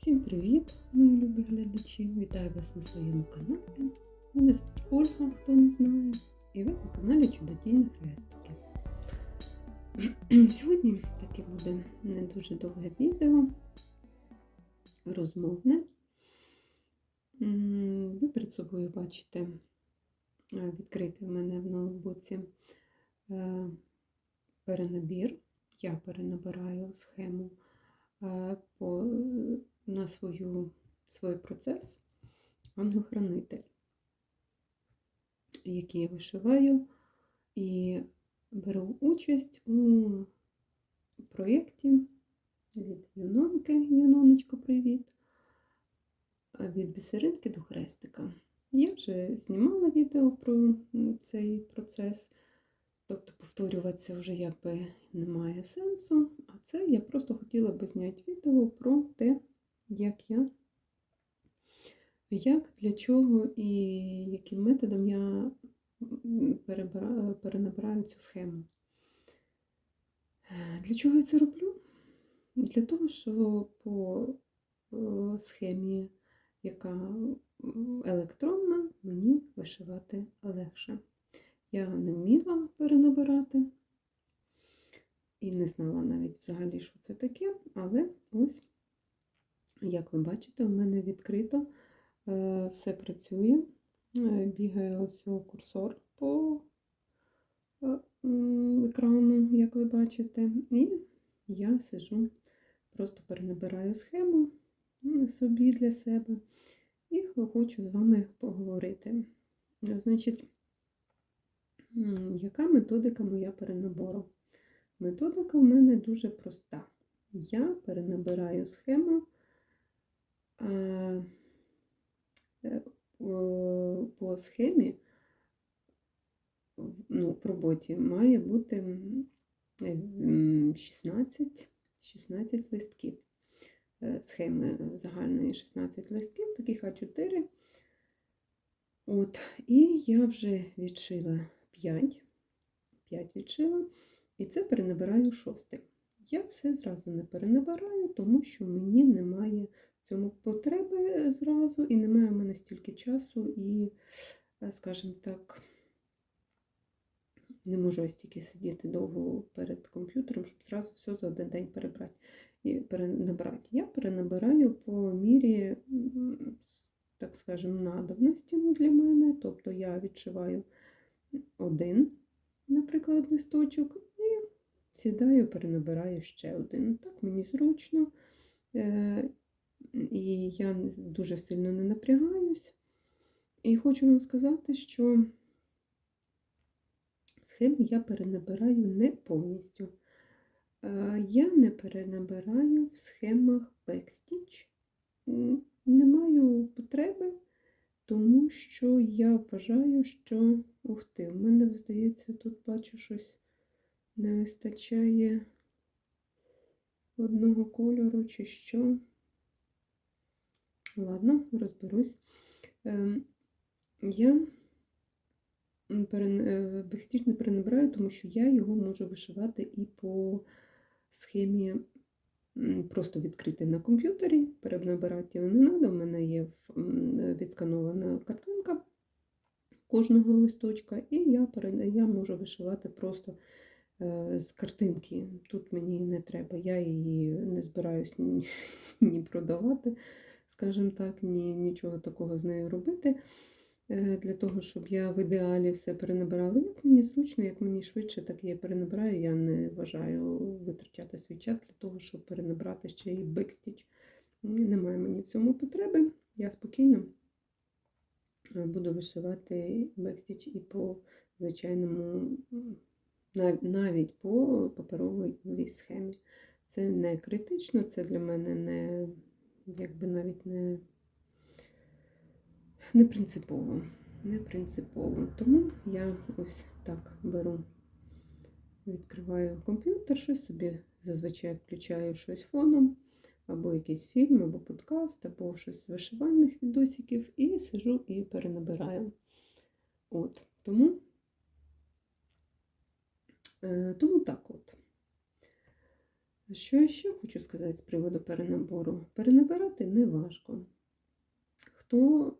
Всім привіт, мої любі глядачі! Вітаю вас на своєму каналі. Мене звуть Ольга, хто не знає, і ви на каналі Чудодійні Хрестики. Сьогодні таке буде не дуже довге відео, розмовне. Ви перед собою бачите е, відкритий в мене в ноутбуці е, перенабір. Я перенабираю схему по, на свою, свій процес ангел-хранитель, який я вишиваю і беру участь у проєкті від Юнонки, Юноночко, привіт, від бісеринки до хрестика. Я вже знімала відео про цей процес. Тобто повторюватися вже якби немає сенсу, а це я просто хотіла би зняти відео про те, як я, як, для чого і яким методом я перенабираю цю схему. Для чого я це роблю? Для того, що по е, схемі, яка електронна, мені вишивати легше. Я не вміла перенабирати і не знала навіть взагалі, що це таке, але ось, як ви бачите, у мене відкрито е, все працює. Е, Бігає ось курсор по е, екрану, як ви бачите, і я сижу, просто перенабираю схему собі для себе і хочу з вами поговорити. Значить, Яка методика моя перенабору? Методика в мене дуже проста. Я перенабираю схему е, е, по схемі ну, в роботі має бути м, е, м, 16, 16 листків. Е, Схеми загальної 16 листків, таких А4. От, і я вже відшила 5, 5 відшила, і це перенабираю шостий. Я все зразу не перенабираю, тому що мені немає в цьому потреби зразу, і немає в мене стільки часу, і, е, скажімо так, не можу ось тільки сидіти довго перед комп'ютером, щоб зразу все за один день перебрати і перенабрати. Я перенабираю по мірі, так скажемо, надобності для мене. Тобто я відшиваю один, наприклад, листочок, і сідаю, перенабираю ще один. Так мені зручно. Е, І я дуже сильно не напрягаюсь. І хочу вам сказати, що схеми я перенабираю не повністю. Е, Я не перенабираю в схемах Backstitch. Не маю потреби, тому що я вважаю, що. Ух ти, в мене, здається, тут бачу щось не вистачає одного кольору чи що. Ладно, розберусь. Ем, Я Бекстіч не перенабираю, тому що я його можу вишивати і по схемі просто відкрити на комп'ютері, перенабирати його не треба. У мене є відсканована картинка кожного листочка, і я, я можу вишивати просто е, з картинки. Тут мені не треба, я її не збираюсь ні, ні продавати, скажімо так, ні нічого такого з нею робити. Е, Для того, щоб я в ідеалі все перенабирала. Як мені зручно, як мені швидше, так я перенабираю. Я не вважаю витрачати свій час для того, щоб перенабрати ще і бекстіч. Немає мені в цьому потреби. Я спокійно е, буду вишивати бекстіч і по звичайному, навіть по паперовій схемі. Це не критично, це для мене не якби навіть не, не принципово. Не принципово. Тому я ось так беру, відкриваю комп'ютер, щось собі зазвичай включаю щось фоном, або якийсь фільм, або подкаст, або щось з вишивальних відосиків, і сижу і перенабираю. От, тому, е, тому так от. Що я ще хочу сказати з приводу перенабору? Перенабирати не важко. Хто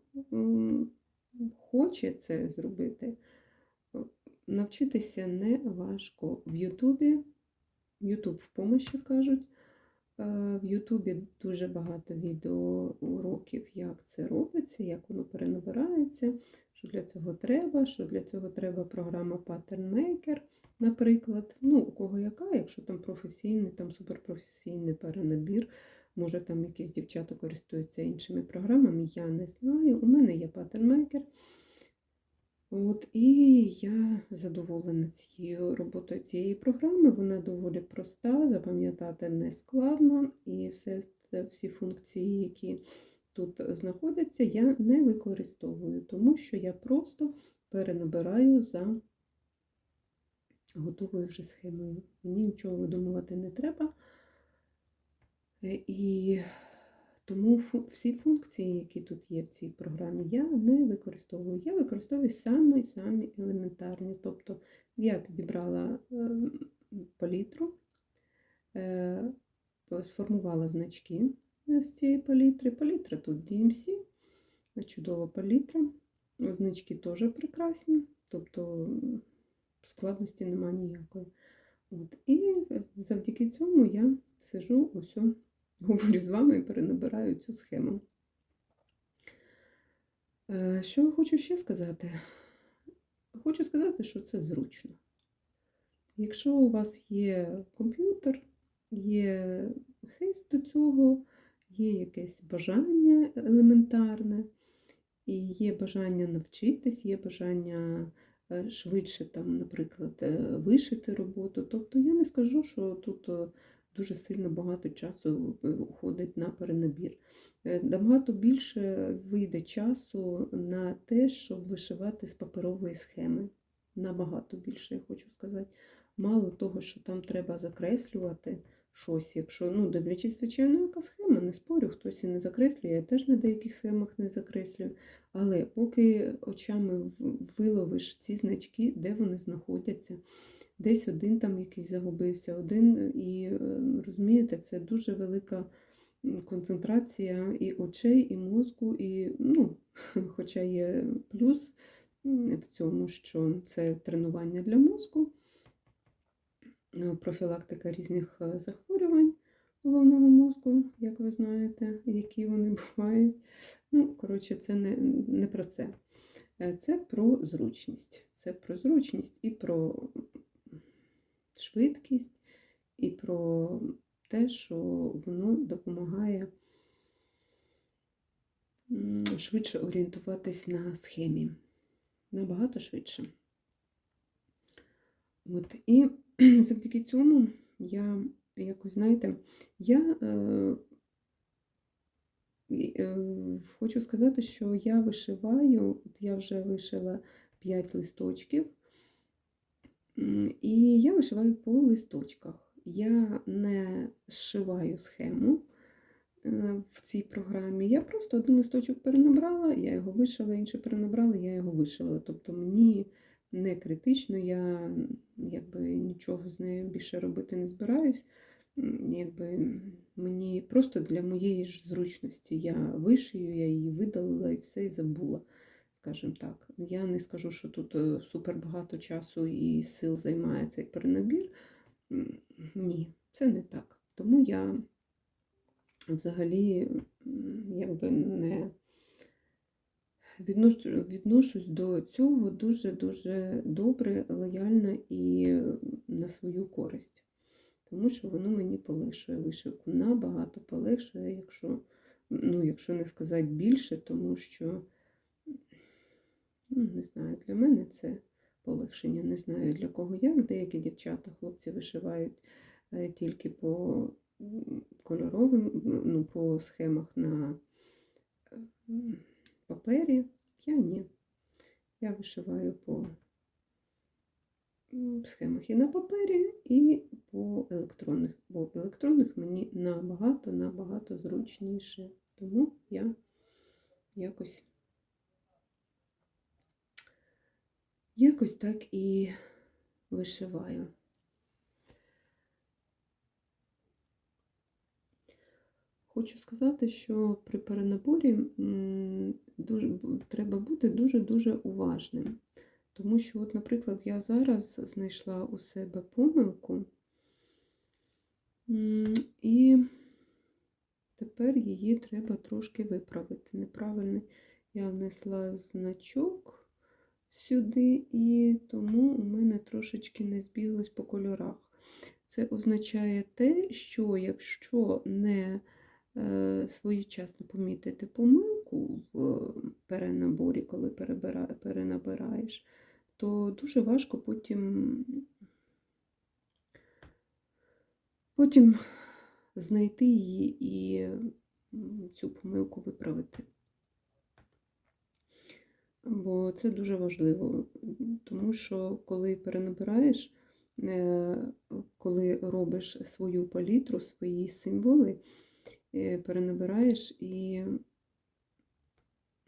хоче це зробити, навчитися не важко. В Ютубі, Ютуб в помощі кажуть, в Ютубі дуже багато відеоуроків, як це робиться, як воно перенабирається, що для цього треба, що для цього треба програма Pattern Maker, наприклад. Ну, у кого яка, якщо там професійний, там суперпрофесійний перенабір, може там якісь дівчата користуються іншими програмами, я не знаю. У мене є Pattern Maker. От, і я задоволена цією роботою цієї програми. Вона доволі проста, запам'ятати не складно, і все, всі функції, які тут знаходяться, я не використовую, тому що я просто перенабираю за готовою вже схемою. Мені нічого видумувати не треба. Е, І тому всі функції, які тут є в цій програмі, я не використовую. Я використовую самі самі елементарні. Тобто я підібрала ем, палітру, е, сформувала значки з цієї палітри. Палітра тут DMC, чудова палітра. Значки теж прекрасні, тобто складності нема ніякої. От. І завдяки цьому я сижу, ось, говорю з вами і перенабираю цю схему. Е, Що хочу ще сказати? Хочу сказати, що це зручно. Якщо у вас є комп'ютер, є хист до цього, є якесь бажання елементарне, і є бажання навчитись, є бажання е, швидше, там, наприклад, е, вишити роботу. Тобто я не скажу, що тут дуже сильно багато часу уходить на перенабір. Е, Набагато більше вийде часу на те, щоб вишивати з паперової схеми. Набагато більше, я хочу сказати. Мало того, що там треба закреслювати щось, якщо, ну, дивлячись, звичайно, яка схема, не спорю, хтось і не закреслює, я теж на деяких схемах не закреслюю. Але поки очами виловиш ці значки, де вони знаходяться, десь один там якийсь загубився, один, і е, розумієте, це дуже велика концентрація і очей, і мозку, і, ну, хоча є плюс в цьому, що це тренування для мозку, е, профілактика різних е, захворювань головного мозку, як ви знаєте, які вони бувають. Ну, коротше, це не, не про це. Це про зручність. Це про зручність і про швидкість, і про те, що воно допомагає швидше орієнтуватись на схемі. Набагато швидше. От, і завдяки цьому я якось, знаєте, я е, е, хочу сказати, що я вишиваю, от я вже вишила 5 листочків, і я вишиваю по листочках. Я не зшиваю схему е, в цій програмі. Я просто один листочок перенабрала, я його вишила, інший перенабрала, я його вишила. Тобто мені не критично, я якби нічого з нею більше робити не збираюсь. Якби мені просто для моєї ж зручності я вишию, я її видалила і все і забула, скажімо так. Я не скажу, що тут е, супер багато часу і сил займає цей перенабір. Ні, це не так. Тому я взагалі якби не відношу, відношусь до цього дуже-дуже добре, лояльно і на свою користь. Тому що воно мені полегшує вишивку. Набагато полегшує, якщо, ну, якщо не сказати більше, тому що, не знаю, для мене це полегшення. Не знаю для кого як. Деякі дівчата, хлопці вишивають е, тільки по кольоровим, ну, по схемах на папері. Я ні. Я вишиваю по схемах і на папері, і по електронних. Бо електронних мені набагато, набагато зручніше. Тому я якось, якось так і вишиваю. Хочу сказати, що при перенаборі дуже, треба бути дуже-дуже уважним. Тому що, от, наприклад, я зараз знайшла у себе помилку, і тепер її треба трошки виправити. Неправильний я внесла значок сюди, і тому у мене трошечки не збіглось по кольорах. Це означає те, що якщо не е, своєчасно помітити помилку в перенаборі, коли перенабираєш, то дуже важко потім, потім знайти її і цю помилку виправити. Бо це дуже важливо, тому що коли перенабираєш, е, коли робиш свою палітру, свої символи, е, перенабираєш і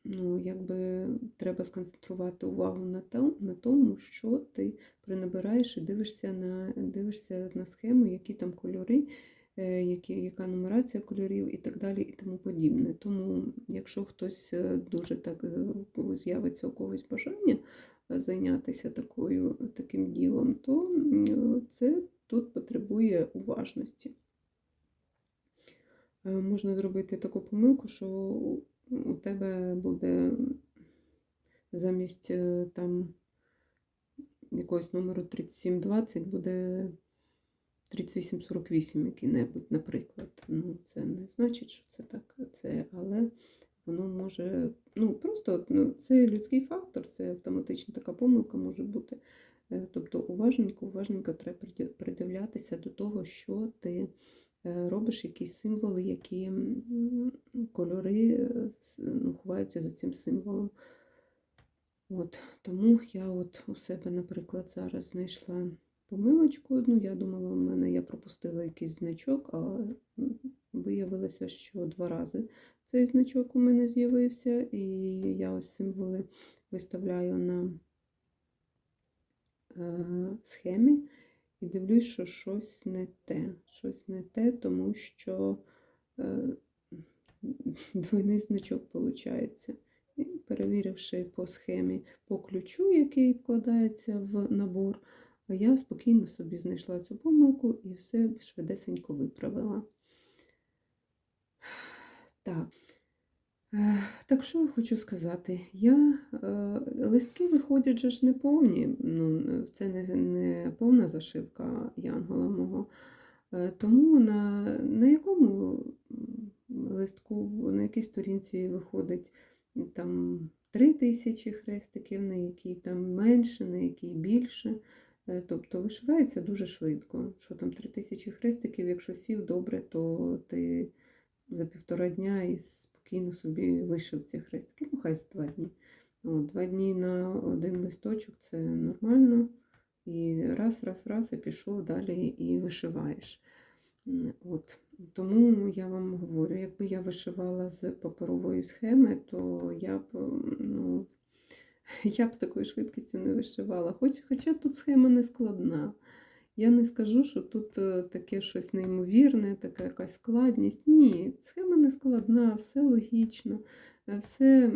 ну, якби треба сконцентрувати увагу на тому, на тому, що ти перенабираєш і дивишся на, дивишся на схему, які там кольори, які, яка нумерація кольорів і так далі, і тому подібне. Тому, якщо хтось е, дуже так е, з'явиться у когось бажання е, зайнятися такою, таким ділом, то це тут потребує уважності. Е, Можна зробити таку помилку, що у тебе буде замість е, там якогось номеру 3720 буде 3848 який-небудь, наприклад. Ну, це не значить, що це так, це, але воно може, ну просто ну, це людський фактор, це автоматично така помилка може бути. Е, Тобто уважненько, уважненько треба придивлятися до того, що ти е, робиш, якісь символи, які кольори е, ну, ховаються за цим символом. От, тому я от у себе, наприклад, зараз знайшла помилочку одну. Я думала, у мене я пропустила якийсь значок, а виявилося, що два рази цей значок у мене з'явився, і я ось символи виставляю на е, схемі і дивлюсь, що щось не те. Щось не те, тому що е, двойний значок виходить. І перевіривши по схемі по ключу, який вкладається в набор, я спокійно собі знайшла цю помилку і все швидесенько виправила. Так. Е, Так що я хочу сказати? Я, е, листки виходять же ж не повні, ну, це не, не повна зашивка Янгола мого. Е, Тому на, на якому листку, на якій сторінці виходить там 3 тисячі хрестиків, на якій там менше, на якій більше. Е, Тобто вишивається дуже швидко. Що там 3 тисячі хрестиків, якщо сів добре, то ти за півтора дня і спокійно собі вишив ці хрестики. Ну, хай за два дні. От, два дні на один листочок це нормально. І раз, раз, раз, і пішов далі і вишиваєш. От. Тому я вам говорю, якби я вишивала з паперової схеми, то я б, ну, я б з такою швидкістю не вишивала. Хоч, хоча тут схема не складна. Я не скажу, що тут е, таке щось неймовірне, така якась складність. Ні, схема не складна, все логічно, е, все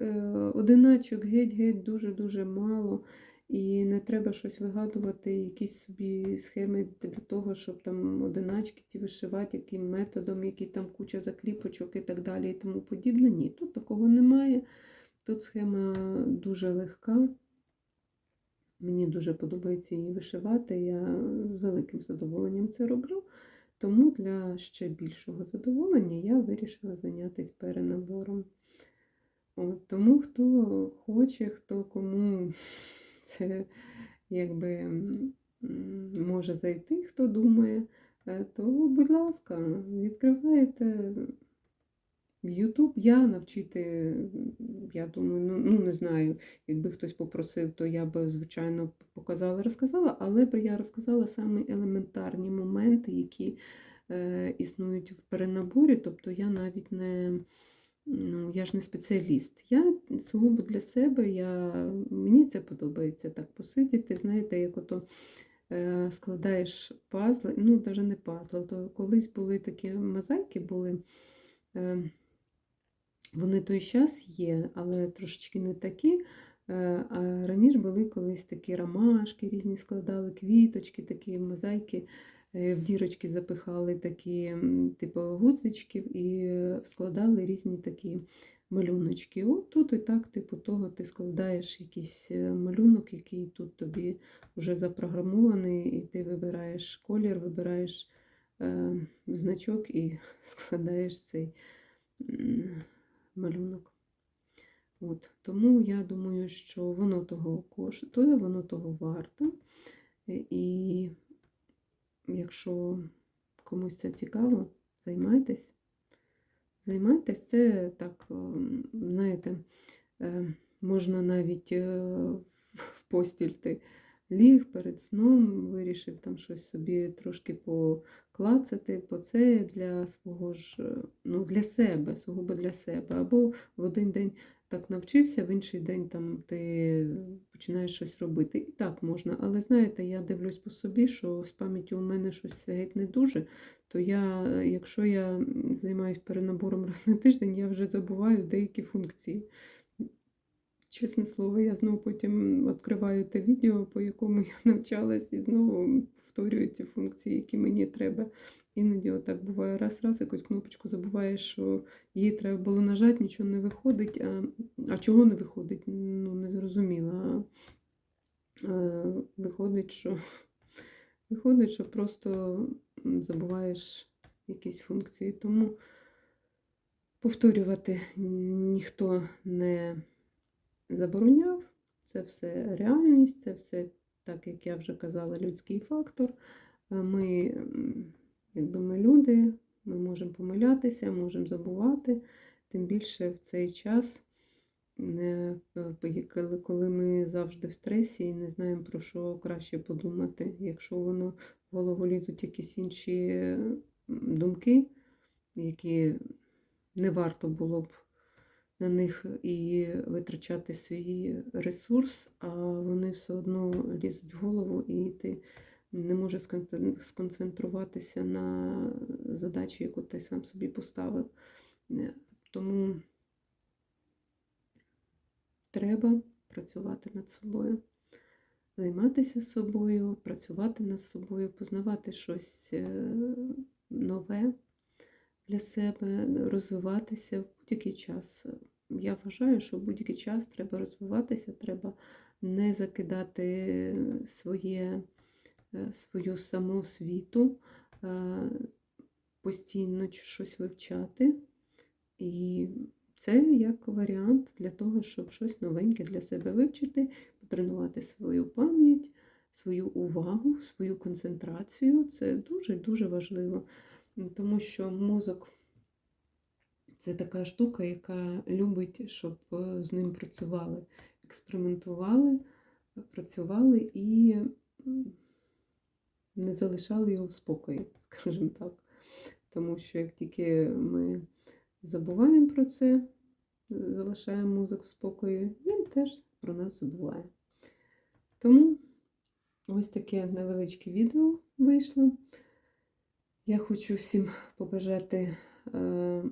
е, одиначок геть-геть дуже-дуже мало. І не треба щось вигадувати, якісь собі схеми для того, щоб там одиначки ті вишивати, яким методом, який там куча закліпочок і так далі, і тому подібне. Ні, тут такого немає. Тут схема дуже легка. Мені дуже подобається її вишивати. Я з великим задоволенням це роблю. Тому для ще більшого задоволення я вирішила зайнятися перенабором. От, тому хто хоче, хто кому це якби може зайти, хто думає, е, то, будь ласка, відкриваєте YouTube. Я навчити, я думаю, ну, ну не знаю, якби хтось попросив, то я б, звичайно, показала, розказала, але я розказала саме елементарні моменти, які е, існують в перенаборі. Тобто я навіть не, ну, я ж не спеціаліст. Я сугубо для себе, я, мені це подобається так посидіти, знаєте, як ото е, складаєш пазли, ну, навіть не пазли, то колись були такі мозаїки були. е, Вони той час є, але трошечки не такі. Е, А раніше були колись такі ромашки різні складали, квіточки, такі мозаїки, е, в дірочки запихали такі, типу, гудзичків і складали різні такі малюночки. От тут і так, типу, того ти складаєш якийсь е, малюнок, який тут тобі вже запрограмований, і ти вибираєш колір, вибираєш е, значок і складаєш цей малюнок. От, тому я думаю, що воно того коштує, воно того варто. Е, І якщо комусь це цікаво, займайтесь. Займайтесь це так, ем, знаєте, е, можна навіть е, в постіль ти ліг перед сном, вирішив там щось собі трошки поклацати, бо це для свого ж, е, ну, для себе, сугубо для себе. Або в один день так навчився, в інший день там ти починаєш щось робити. І так можна. Але знаєте, я дивлюсь по собі, що з пам'яттю у мене щось геть не дуже. То я, якщо я займаюся перенабором раз на тиждень, я вже забуваю деякі функції. Чесне слово, я знову потім відкриваю те відео, по якому я навчалась, і знову повторюю ці функції, які мені треба. Іноді отак буває раз-раз якусь кнопочку забуваєш, що її треба було нажати, нічого не виходить. А, а чого не виходить? Ну, не зрозуміло. А, е, виходить, що виходить, що просто забуваєш якісь функції. Тому повторювати ніхто не забороняв. Це все реальність, це все, так як я вже казала, людський фактор. Ми, якби ми люди, ми можемо помилятися, можемо забувати. Тим більше в цей час, е, коли ми завжди в стресі і не знаємо, про що краще подумати. Якщо воно в голову лізуть якісь інші думки, які не варто було б на них і витрачати свій ресурс, а вони все одно лізуть в голову, і ти не можеш сконцентруватися на задачі, яку ти сам собі поставив. Тому треба працювати над собою, займатися собою, працювати над собою, познавати щось е, нове для себе, розвиватися в будь-який час. Я вважаю, що в будь-який час треба розвиватися, треба не закидати своє, е, свою самоосвіту, е, постійно щось вивчати. І це як варіант для того, щоб щось новеньке для себе вивчити, потренувати свою пам'ять, свою увагу, свою концентрацію. Це дуже-дуже важливо. Тому що мозок це така штука, яка любить, щоб е, з ним працювали, експериментували, працювали і не залишали його в спокої, скажімо так. Тому що як тільки ми забуваємо про це, залишаємо мозок в спокої, він теж про нас забуває. Тому ось таке невеличке відео вийшло. Я хочу всім побажати е,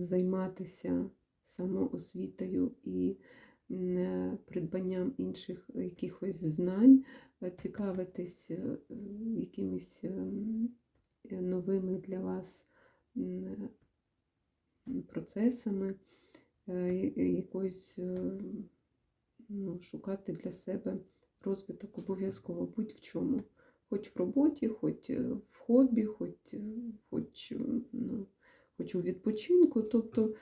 займатися самоосвітою і е, придбанням інших якихось знань, е, цікавитись е, якимись новими для вас процесами, якось ну, шукати для себе розвиток обов'язково. Будь-в чому хоч в роботі, хоч е, в хобі, хоч, е, хоч, е, ну, хоч у відпочинку. Тобто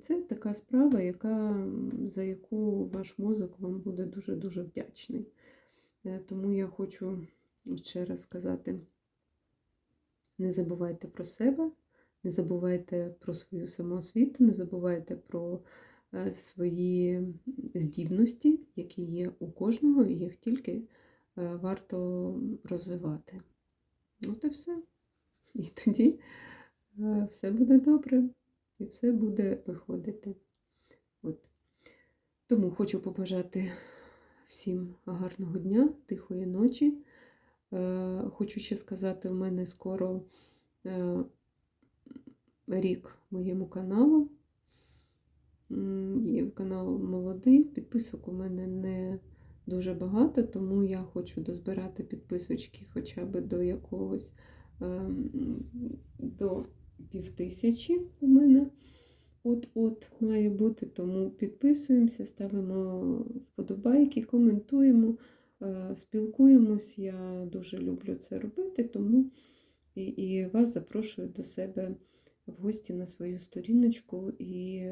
це така справа, яка, за яку ваш мозок вам буде дуже-дуже вдячний. Тому я хочу ще раз сказати: не забувайте про себе, не забувайте про свою самоосвіту, не забувайте про свої здібності, які є у кожного, і їх тільки Е, варто розвивати. От і все. І тоді е, все буде добре, і все буде виходити. От. Тому хочу побажати всім гарного дня, тихої ночі. Е, Хочу ще сказати, у мене скоро е, рік моєму каналу. Канал молодий, підписок у мене не дуже багато, тому я хочу дозбирати підписочки хоча б до якогось ем, до півтисячі у мене. От-от має бути, тому підписуємося, ставимо вподобайки, коментуємо, е, спілкуємось. Я дуже люблю це робити, тому і, і вас запрошую до себе в гості на свою сторіночку і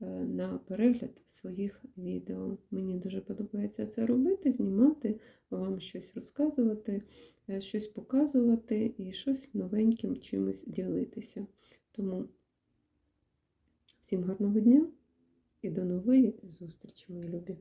на перегляд своїх відео. Мені дуже подобається це робити, знімати, вам щось розказувати, е, щось показувати і щось новеньким чимось ділитися. Тому всім гарного дня і до нової зустрічі, мої любі!